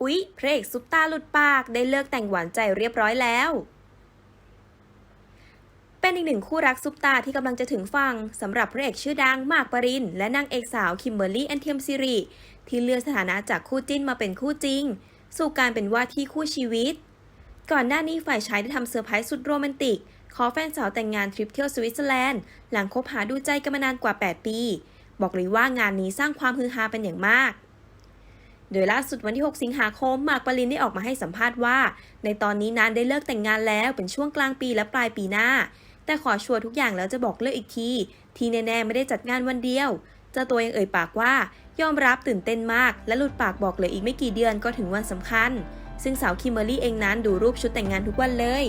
อุ๊ย พระเอกซุปตาหลุดปากได้เลิกแต่งหวานใจเรียบร้อยแล้ว เป็นอีกหนึ่งคู่รักซุปตาที่กำลังจะถึงฝั่งสำหรับพระเอกชื่อดังมากปรินและนางเอกสาวคิมเบอร์รี่แอนเทียมซิริที่เลื่อนสถานะจากคู่จิ้นมาเป็นคู่จริง สู่การเป็นว่าที่คู่ชีวิต ก่อนหน้านี้ฝ่ายชายได้ทำเซอร์ไพรส์สุดโรแมนติก ขอแฟนสาวแต่งงานทริปเที่ยวสวิตเซอร์แลนด์หลังคบหาดูใจกันมานานกว่า 8 ปี บอกเลยว่างานนี้สร้างความฮือฮาเป็นอย่างมาก โดยล่าสุดวันที่ 6 สิงหาคม หมากปรินได้ออกมาให้สัมภาษณ์ว่า ในตอนนี้นานได้เลิกแต่งงานแล้วเป็นช่วงกลางปีและปลายปีหน้า แต่ขอชัวร์ทุกอย่างแล้วจะบอกเลิกอีกที ที่แน่ๆไม่ได้จัดงานวันเดียวเจ้าตัวยังเอ่ยปากว่ายอมรับตื่นเต้นมาก และหลุดปากบอกเลยอีกไม่กี่เดือนก็ถึงวันสำคัญ ซึ่งสาวคิมเบอรรี่เองนั้นดูรูปชุดแต่งงานทุกวันเลย